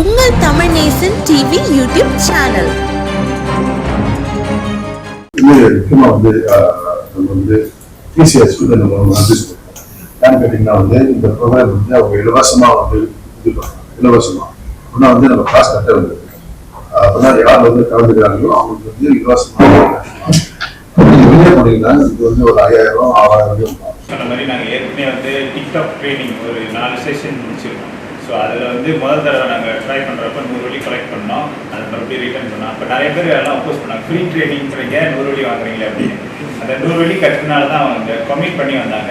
உங்கள் Tamil Nesan TV YouTube channel. முக்கியமாக வந்து நம்ம வந்து டிசிஎஸ் வந்து நம்ம சொல்றோம். ஏன்னு கேட்டிங்கன்னா வந்து இந்த ப்ரோக்ராம் வந்து அவங்க இலவசமாக வந்து இது இலவசமாக அப்படின்னா வந்து நம்ம காசு கட்ட வேண்டியது அப்படின்னா யார் வந்து கலந்துக்கிறாங்களோ அவங்களுக்கு வந்து இலவசமாக வெளியே போனீங்கன்னா இது வந்து ஒரு ஐயாயிரம் ஆறாயிரம் ரூபாய். சொன்ன மாதிரி நாங்கள் ஏற்கனவே வந்து டிக்டாக் ட்ரைனிங் ஒரு நாலு செஷன் முடிச்சிருக்கோம். ஸோ அதில் வந்து முதல் தடவை நாங்கள் ட்ரை பண்ணுறப்ப நூறு வழி கலெக்ட் பண்ணோம். அது மறுபடியும் ரிட்டர்ன் பண்ணோம். அப்போ நிறைய பேர் எல்லாம் அப்போஸ் பண்ணாங்க. ஃப்ரீ ட்ரைனிங் ஏன் நூறு வழி வாங்குறீங்களே? அப்படின்னு. அந்த நூறு வழி கட்டினால தான் அவங்க கமிட் பண்ணி வந்தாங்க.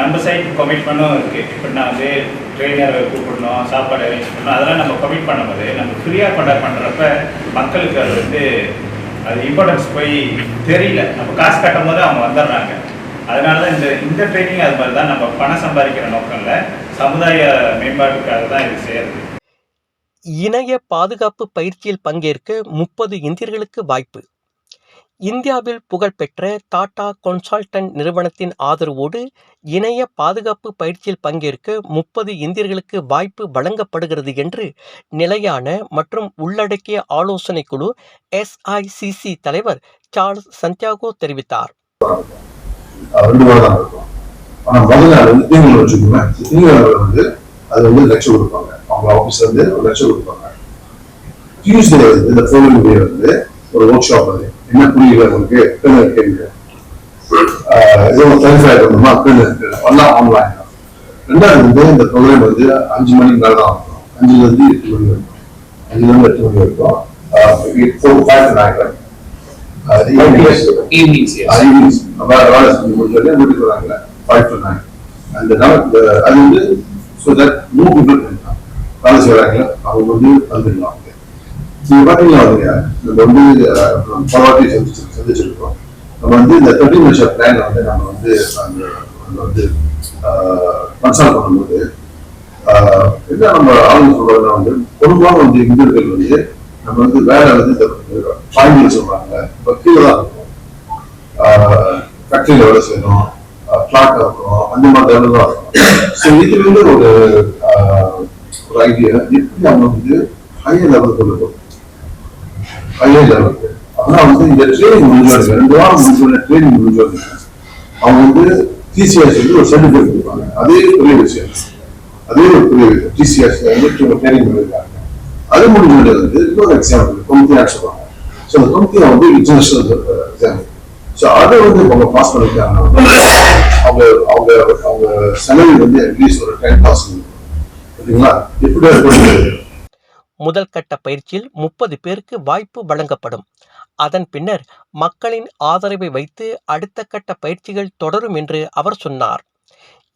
நம்ம சைட் கமிட் பண்ணும் இருக்குது இப்போ நான் வந்து ட்ரெயினர் கூப்பிடணும் சாப்பாடு அரேஞ்ச் பண்ணணும். அதெல்லாம் நம்ம கமிட் பண்ணும்போது நம்ம ஃப்ரீயாக கொண்டா பண்ணுறப்ப மக்களுக்கு அது வந்து அது இம்பார்ட்டன்ஸ் போய் தெரியல. நம்ம காசு கட்டும் போது அவங்க வந்துடுறாங்க. அதனால தான் இந்த இந்த ட்ரைனிங் அது மாதிரி தான் நம்ம பணம் சம்பாதிக்கிற நோக்கம் இல்லை சமுதாய மேம்பாட்டுக்காக தான் இது செய்யறது. இணைய பாதுகாப்பு பயிற்சியில் பங்கேற்க முப்பது இந்தியர்களுக்கு வாய்ப்பு. இந்தியாவில் புகழ்பெற்ற டாடா கன்சல்டன்ட் நிறுவனத்தின் ஆதரவோடு இணைய பாதுகாப்பு பயிற்சியில் பங்கேற்க முப்பது இந்தியர்களுக்கு வாய்ப்பு வழங்கப்படுகிறது என்று நிலையான மற்றும் உள்ளடக்கிய ஆலோசனை குழு எஸ்ஐசிசி தலைவர் சார்ல்ஸ் சந்தியாகோ தெரிவித்தார். ஆனால் முதல் நாள் வந்து தீங்குகள் வச்சுக்கோங்க தீங்குகள் வந்து அது வந்து லட்சம் கொடுப்பாங்க. அவங்க ஆஃபீஸ்ல இருந்து ஒரு லட்சம் கொடுப்பாங்க. டியூஸ்டே வந்து இந்த ஃபோன் டே வந்து ஒரு ஒர்க் ஷாப் அது. என்ன புரியல உங்களுக்கு? என்ன கேள்வி ஏதோ கிளாரிஃபை பண்ணணுமா கேள்வி எல்லாம் ஆன்லைன் ரெண்டாவது வந்து இந்த ப்ரோக்ராம் வந்து அஞ்சு மணிக்கு மேலே தான் இருக்கும். அஞ்சுல இருந்து எட்டு மணி வரைக்கும். அஞ்சுல இருந்து எட்டு மணி வரைக்கும். Four five evenings, yes. Evenings வேலை செஞ்சு முடிஞ்சோடனே வீட்டுக்கு வராங்க. ஃபைவ் டு நைன் அந்த நாள் the- அது வந்து ஸோ தட் மூ பீப்புள் வேலை செய்கிறாங்களே அவங்க வந்து வந்துடலாம் நீங்கள் பார்த்தீங்கன்னா வந்து நம்ம வந்து பல சந்திச்சு சந்திச்சிருக்கோம் நம்ம வந்து இந்த தேர்ட்டி மினிஷர் பிளான் வந்து நம்ம வந்து அந்த அந்த வந்து கன்சல்ட் பண்ணும்போது ஆஹ், என்ன நம்ம ஆளுங்க சொல்றதுன்னா வந்து பொதுவாக வந்து இந்தியர்கள் வந்து நம்ம வந்து வேலை வந்து இந்த பாயிண்ட் சொல்றாங்க. இப்போ கீழே தான் இருக்கும் ஃபேக்டரியில் வேலை செய்யணும். பிளாட்டா இருக்கும் அந்த மாதிரி வேலை தான் இருக்கும் ஸோ இது வந்து ஒரு ஆஹ், ஒரு ஐடியா எப்படி நம்ம வந்து ஹையர் லெவல் கொண்டு போகும் ஹையர் லெவலுக்கு ஆனால் வந்து இந்த ட்ரைனிங் முடிஞ்சோடனே ரெண்டு வாரம் முடிஞ்சோடனே ட்ரைனிங் முடிஞ்சோடனே அவங்க வந்து டிசிஎஸ் வந்து ஒரு சர்டிஃபிகேட் கொடுப்பாங்க. அதே பெரிய விஷயம் அதே ஒரு பெரிய விஷயம் டிசிஎஸ் வந்து ட்ரைனிங் பண்ணிருக்காங்க. அது முடிஞ்சோடனே வந்து இன்னொரு எக்ஸாம் இருக்கு தொண்ணூத்தி சொல்லுவாங்க. ஸோ அந்த தொண்ணூத்தி வந்து இன்டர்நேஷனல் எக்ஸாம் uh, ஸோ அதை வந்து அவங்க பாஸ் பண்ணிட்டாங்கன்னா அவங்க அவங்க அவங்க salary வந்து அட்லீஸ்ட் ஒரு டென் தௌசண்ட் ஓகேங்களா இருக்கும் முதல் கட்ட பயிற்சியில் முப்பது பேருக்கு வாய்ப்பு வழங்கப்படும். அதன் பின்னர் மக்களின் ஆதரவை வைத்து அடுத்த கட்ட பயிற்சிகள் தொடரும் என்று அவர் சொன்னார்.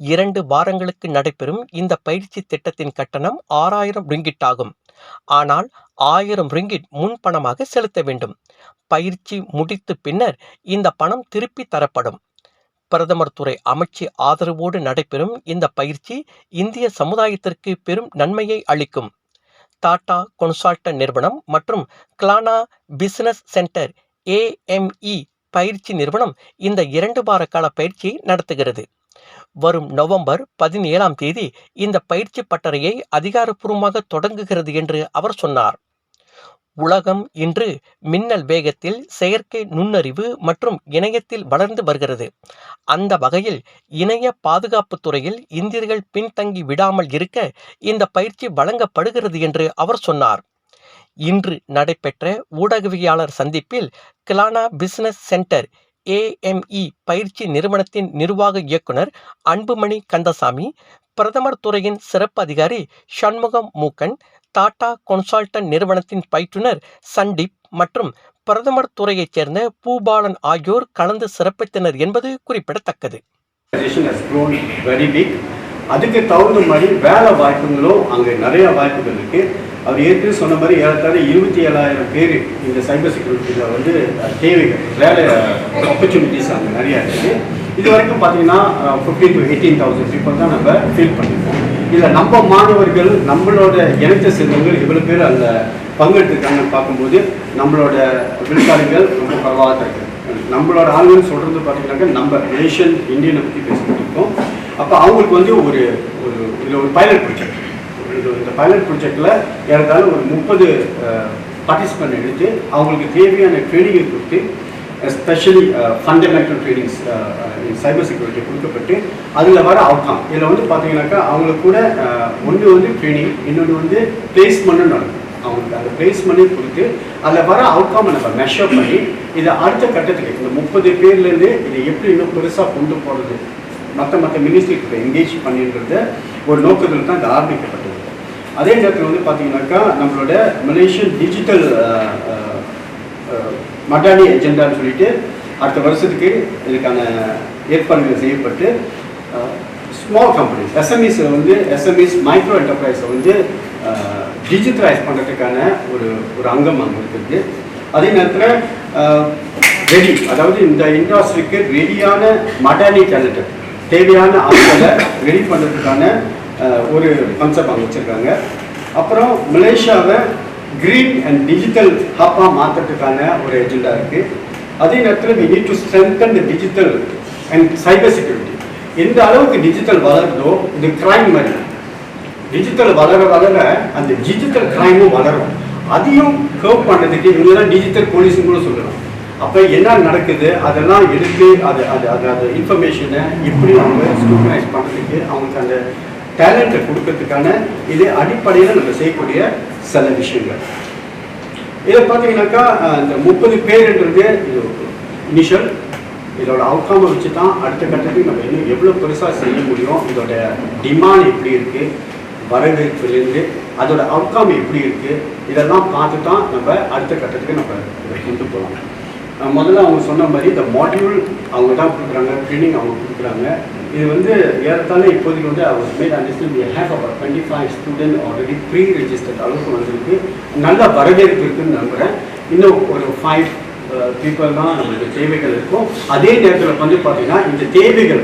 இரண்டு வாரங்களுக்கு நடைபெறும் இந்த பயிற்சி திட்டத்தின் கட்டணம் ஆறாயிரம் ரிங்கிட் ஆகும் ஆனால் ஆயிரம் ரிங்கிட் முன்பணமாக செலுத்த வேண்டும். பயிற்சி முடித்து பின்னர் இந்த பணம் திருப்பி தரப்படும். பிரதமர் துறை அமைச்சு ஆதரவோடு நடைபெறும் இந்த பயிற்சி இந்திய சமுதாயத்திற்கு பெரும் நன்மையை அளிக்கும். டாடா கன்சால்டன் நிறுவனம் மற்றும் கிளானா பிசினஸ் சென்டர் ஏஎம்இ பயிற்சி நிறுவனம் இந்த இரண்டு வார கால பயிற்சியை நடத்துகிறது. வரும் நவம்பர் பதினேழாம் தேதி இந்த பயிற்சி பட்டறையை அதிகாரப்பூர்வமாக தொடங்குகிறது என்று அவர் சொன்னார். உலகம் இன்று மின்னல் வேகத்தில் செயற்கை நுண்ணறிவு மற்றும் இணையத்தில் வளர்ந்து வருகிறது. அந்த வகையில் இணைய பாதுகாப்பு துறையில் இந்தியர்கள் பின்தங்கி விடாமல் இருக்க இந்த பயிற்சி வழங்கப்படுகிறது என்று அவர் சொன்னார். இன்று நடைபெற்ற ஊடகவியலாளர் சந்திப்பில் கிலானா பிசினஸ் சென்டர் ஏஎம்இ பயிற்சி நிறுவனத்தின் நிர்வாக இயக்குனர் அன்புமணி கந்தசாமி பிரதமர் துறையின் சிறப்பு அதிகாரி சண்முகம் மூக்கன் டாடா கன்சல்டன் நிறுவனத்தின் பயிற்றுனர் சண்டீப் மற்றும் பிரதமர் துறையைச் சேர்ந்த பூபாலன் ஆகியோர் கலந்து சிறப்பித்தனர் என்பது குறிப்பிடத்தக்கது. அதுக்கு தகுந்த மாதிரி வேலை வாய்ப்புகளும் அங்கே நிறைய வாய்ப்புகள் இருக்கு. அவர் ஏற்கனவே சொன்ன மாதிரி ஏறத்தாழ இருபத்தி ஏழாயிரம் பேர் இந்த சைபர் செக்யூரிட்டியில் வந்து தேவைகள் வேலை ஆப்பர்ச்சுனிட்டிஸ் அங்கே நிறையா இருக்குது இது வரைக்கும் பார்த்தீங்கன்னா fifteen to eighteen thousand people தான் நம்ம ஃபீல் பண்ணியிருக்கோம் இதில் நம்ம மாணவர்கள் நம்மளோட இணைத்த சேர்ந்தவங்க இவ்வளோ பேர் அந்த பங்கெடுத்துருக்காங்கன்னு பார்க்கும்போது நம்மளோட விழுக்காடுகள் ரொம்ப குறைவாக இருக்குது நம்மளோட ஆளுநர் சொல்கிறது பார்த்தீங்கன்னாக்கா நம்ம நேஷன் இந்தியனை பற்றி பேசிக்கிட்டு இருக்கோம். அப்போ அவங்களுக்கு வந்து ஒரு ஒரு இதில் ஒரு பைலட் ப்ராஜெக்ட் இந்த பைலட் ப்ராஜெக்டில் ஏறத்தாலும் ஒரு முப்பது பார்ட்டிசிபெண்ட் எடுத்து அவங்களுக்கு தேவையான ட்ரைனிங்கை கொடுத்து specially fundamental trainings cyber security கொடுக்கப்பட்டு அதில் வர அவுட்கம் இதில் வந்து பார்த்தீங்கன்னாக்கா அவங்களுக்கு கூட uh, ஒன்று வந்து ட்ரைனிங் இன்னொன்று வந்து பிளேஸ்மெண்ட்டும் நடக்கும். அவங்களுக்கு அந்த பிளேஸ்மெண்ட்டே கொடுத்து அதில் வர அவுட்கம் நம்ம மெஷர் பண்ணி இதை அடுத்த கட்டத்துக்கு இந்த முப்பது பேர்லேருந்து இதை எப்படி இன்னும் பெருசாக கொண்டு போகிறது மற்ற மற்ற மினிஸ்ட்ரிக்கு என்கேஜ் பண்ணின்றத ஒரு நோக்கத்தில் தான் இது ஆரம்பிக்கப்பட்டது. அதே நேரத்தில் வந்து பார்த்தீங்கன்னாக்கா நம்மளோட மலேசியன் டிஜிட்டல் மடானி எஜெண்டான்னு சொல்லிட்டு அடுத்த வருஷத்துக்கு இதுக்கான ஏற்பாடுகள் செய்யப்பட்டு ஸ்மால் கம்பெனிஸ் எஸ்எம்இஸை வந்து எஸ்எம்இஸ் மைக்ரோ என்டர்பிரைஸை வந்து டிஜிட்டலைஸ் பண்ணுறதுக்கான ஒரு ஒரு அங்கம் அங்கே இருக்குது. அதே நேரத்தில் ரெடி அதாவது இந்த இண்டஸ்ட்ரிக்கு ரெடியான மடானி டேலண்ட் தேவையான ஆட்களை ரெடி பண்ணுறதுக்கான ஒரு கான்செப்ட் அங்கே வச்சுருக்காங்க. அப்புறம் மலேசியாவை கிரீன் அண்ட் டிஜிட்டல் ஹப்பாக மாற்றுறதுக்கான ஒரு எஜெண்டா இருக்குது அதே நேரத்தில் we need to strengthen digital and cyber security எந்த அளவுக்கு டிஜிட்டல் வளருதோ இந்த கிரைம் மாதிரி. டிஜிட்டல் வளர வளர அந்த டிஜிட்டல் கிரைமும் வளரும். அதையும் கர்வ் பண்ணுறதுக்கு இவங்க தான் டிஜிட்டல் போலீஸும் கூட சொல்லலாம். அப்போ என்ன நடக்குது? அதெல்லாம் எடுத்து அது அது அது அந்த இன்ஃபர்மேஷனை எப்படி அவங்க ஸ்க்ரூட்டனைஸ் பண்ணுறதுக்கு அவங்களுக்கு அந்த டேலண்ட்டை கொடுக்கறதுக்கான இது அடிப்படையில் நம்ம செய்யக்கூடிய சில விஷயங்கள். இதை பார்த்தீங்கன்னாக்கா இந்த முப்பது பேருன்றது இது இனிஷியல் இதோட அவுட்காமை வச்சு தான் அடுத்த கட்டத்துக்கு நம்ம இன்னும் எவ்வளோ பெருசாக செய்ய முடியும் இதோட டிமாண்ட் எப்படி இருக்குது வரவேற்புலேருந்து அதோட அவுட்கம் எப்படி இருக்குது இதெல்லாம் பார்த்து தான் நம்ம அடுத்த கட்டத்துக்கு நம்ம இதை கொண்டு போகலாம். முதல்ல அவங்க சொன்ன மாதிரி இந்த மாடியூல் அவங்க தான் கொடுக்குறாங்க ட்ரைனிங் அவங்க கொடுக்குறாங்க. இது வந்து ஏறத்தாழ இப்போதைக்கு வந்து அவர் made understand we have about twenty five student already pre registered அளவுக்கு வந்திருக்கு நல்ல வரவேற்பு இருக்குன்னு நம்புகிறேன் இன்னும் ஒரு ஃபைவ் பீப்புள் uh, தான் நம்மளுக்கு தேவைகள் இருக்கும் அதே நேரத்தில் வந்து பார்த்தீங்கன்னா இந்த தேவைகள்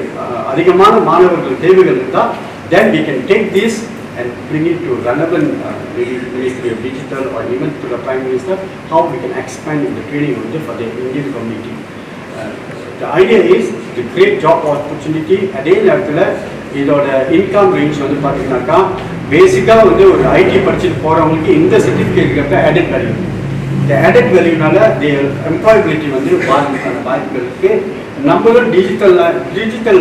அதிகமான மாணவர்கள் தேவைகள் இருந்தால் then we can take this and bring it to relevant uh, maybe Ministry of Digital or even to the Prime Minister, how we can expand in the training Indian for the Indian community. Uh, the idea is to create job opportunity அதே நேரத்தில் இதோட income range வந்து பார்த்தீங்கன்னாக்கா பேசிக்காக வந்து ஒரு ID படிச்சுட்டு போகிறவங்களுக்கு இந்த சர்டிஃபிகேட் இருக்க ஆடட் வேல்யூ இந்த ஆடட் வேல்யூனால எம்ப்ளாயபிலிட்டி வந்து பாதிப்புக்கான வாய்ப்புகள் இருக்குது நம்மளும் டிஜிட்டல் டிஜிட்டல்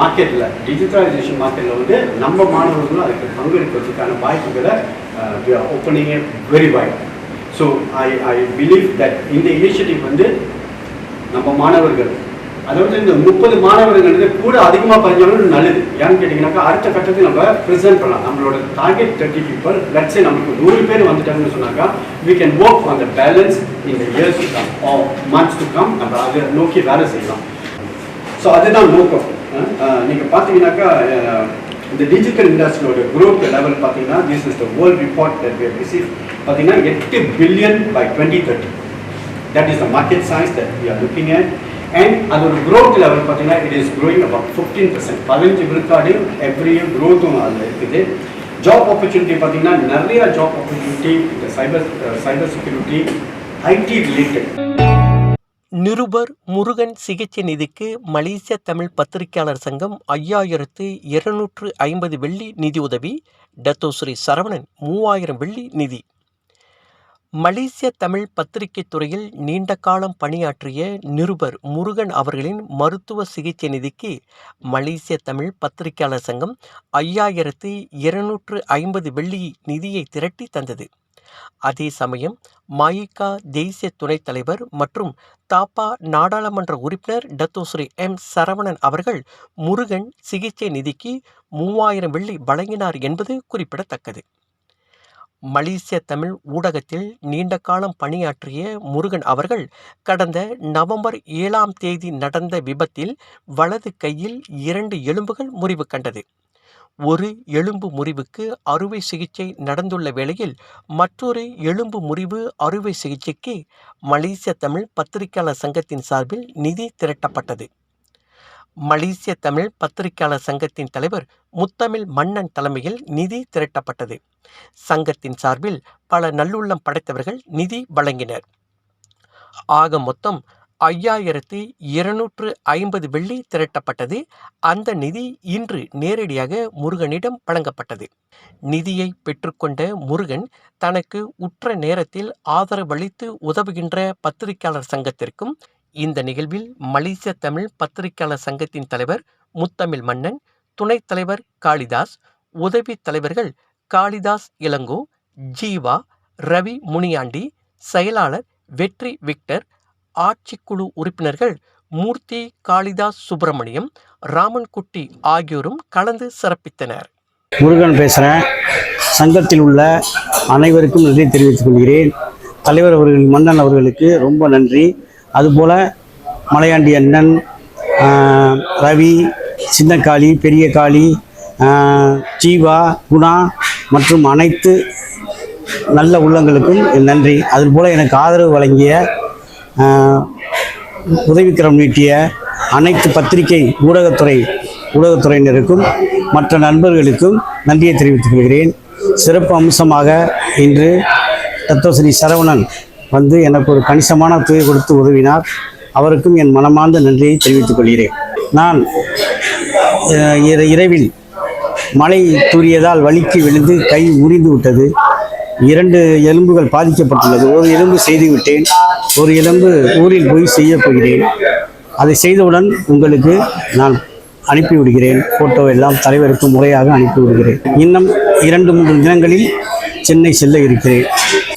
மார்க்கெட்டில் டிஜிட்டலைசேஷன் மார்க்கெட்டில் வந்து நம்ம மாணவர்களும் அதுக்கு பங்கெடுக்கிறதுக்கான வாய்ப்புகளை opening very white so I I believe that இந்த இனிஷியேட்டிவ் வந்து நம்ம மாணவர்கள் அதாவது இந்த முப்பது மாணவர்கள் கூட அதிகமாக பதிஞ்சாலும் நல்லது. ஏன்னு கேட்டிங்கனாக்கா அடுத்த கட்டத்தில் நம்ம ப்ரெசென்ட் பண்ணலாம். நம்மளோட டார்கெட் தேர்ட்டி பீப்புள் லட்சே நமக்கு நூறு பேர் வந்துட்டாங்கன்னு சொன்னாக்கா we can work on the balance இந்த years years come come or to come நம்ம அதை நோக்கி வேலை செய்யலாம். ஸோ அதுதான் நோக்கம். அஹ், நீங்க பார்த்தீங்கன்னாக்கா இந்த டிஜிட்டல் இண்டஸ்ட்ரியோட குரோத் லெவல் பார்த்தீங்கன்னா this is the world report that we receive பார்த்தீங்கன்னா எட்டு billion by twenty thirty that is the market size that we are looking at and அதோட க்ரோத் லெவல் பார்த்தீங்கன்னா it is growing about fifteen percent பதினஞ்சு விழுக்காடு every year growthம் அதில் இருக்குது. Job opportunity பார்த்தீங்கன்னா நிறையா ஜாப் ஆப்பர்ச்சுனிட்டி இந்த cyber cyber security IT related நிருபர் முருகன் சிகிச்சை நிதிக்கு மலேசிய தமிழ் பத்திரிகையாளர் சங்கம் ஐயாயிரத்து இருநூற்று ஐம்பது வெள்ளி நிதி உதவி டத்தோஸ்ரீ சரவணன் மூவாயிரம் வெள்ளி நிதி. மலேசிய தமிழ் பத்திரிகை துறையில் நீண்ட காலம் பணியாற்றிய நிருபர் முருகன் அவர்களின் மருத்துவ சிகிச்சை நிதிக்கு மலேசிய தமிழ் பத்திரிகையாளர் சங்கம் ஐயாயிரத்து இருநூற்று ஐம்பது வெள்ளி நிதியை திரட்டி தந்தது. அதே சமயம் மாயிகா தேசிய துணைத் தலைவர் மற்றும் தாப்பா நாடாளுமன்ற உறுப்பினர் டத்தோஸ்ரீ எம் சரவணன் அவர்கள் முருகன் சிகிச்சை நிதிக்கு மூவாயிரம் வெள்ளி வழங்கினார் என்பது குறிப்பிடத்தக்கது. மலேசிய தமிழ் ஊடகத்தில் நீண்ட காலம் பணியாற்றிய முருகன் அவர்கள் கடந்த நவம்பர் ஏழாம் தேதி நடந்த விபத்தில் வலது கையில் இரண்டு எலும்புகள் முறிவு கண்டது. ஒரு எலும்பு முறிவுக்கு அறுவை சிகிச்சை நடந்துள்ள வேளையில் மற்றொரு எலும்பு முறிவு அறுவை சிகிச்சைக்கு மலேசிய தமிழ் பத்திரிகையாளர் சங்கத்தின் சார்பில் நிதி திரட்டப்பட்டது. மலேசிய தமிழ் பத்திரிகையாளர் சங்கத்தின் தலைவர் முத்தமிழ் மன்னன் தலைமையில் நிதி திரட்டப்பட்டது. சங்கத்தின் சார்பில் பல நல்லுள்ளம் படைத்தவர்கள் நிதி வழங்கினர். ஆக மொத்தம் ஐயாயிரத்து இருநூற்று ஐம்பது வெள்ளி திரட்டப்பட்டது. அந்த நிதி இன்று நேரடியாக முருகனிடம் வழங்கப்பட்டது. நிதியை பெற்றுக்கொண்ட முருகன் தனக்கு உற்ற நேரத்தில் ஆதரவளித்து உதவுகின்ற பத்திரிகையாளர் சங்கத்திற்கும் இந்த நிகழ்வில் மலேசிய தமிழ் பத்திரிகையாளர் சங்கத்தின் தலைவர் முத்தமிழ் மன்னன் துணைத் தலைவர் காளிதாஸ் உதவி தலைவர்கள் காளிதாஸ் இளங்கோ ஜீவா ரவி முனியாண்டி செயலாளர் வெற்றி விக்டர் ஆட்சிக்குழு உறுப்பினர்கள் மூர்த்தி காளிதாஸ் சுப்பிரமணியம் ராமன்குட்டி ஆகியோரும் கலந்து சிறப்பித்தனர். முருகன் பேசுகிறேன் சங்கத்தில் உள்ள அனைவருக்கும் நன்றி தெரிவித்துக் கொள்கிறேன். தலைவர் அவர்கள் மன்னன் அவர்களுக்கு ரொம்ப நன்றி. அதுபோல் மலையாண்டி அண்ணன் ரவி சின்னக்காளி பெரிய காளி ஜீவா குணா மற்றும் அனைத்து நல்ல உள்ளங்களுக்கும் நன்றி. அதுபோல் எனக்கு ஆதரவு வழங்கிய உதவிக்கிரம் நீட்டிய அனைத்து பத்திரிகை ஊடகத்துறை ஊடகத்துறையினருக்கும் மற்ற நண்பர்களுக்கும் நன்றியை தெரிவித்துக் கொள்கிறேன். சிறப்பு அம்சமாக இன்று தத்துவஸ்ரீ சரவணன் வந்து எனக்கு ஒரு கணிசமான தொகை கொடுத்து உதவினார். அவருக்கும் என் மனமார்ந்த நன்றியை தெரிவித்துக் கொள்கிறேன். நான் இரவில் மழை தூரியதால் வலிக்கு விழுந்து கை முறிந்து விட்டது. இரண்டு எலும்புகள் பாதிக்கப்பட்டுள்ளது. ஒரு எலும்பு செய்து விட்டேன். ஒரு எலும்பு ஊரில் போய் செய்ய போகிறேன். அதை செய்தவுடன் உங்களுக்கு நான் அனுப்பிவிடுகிறேன் ஃபோட்டோ எல்லாம் தலைவருக்கு முறையாக அனுப்பிவிடுகிறேன் இன்னும் இரண்டு மூன்று தினங்களில் சென்னை செல்ல இருக்கிறேன்.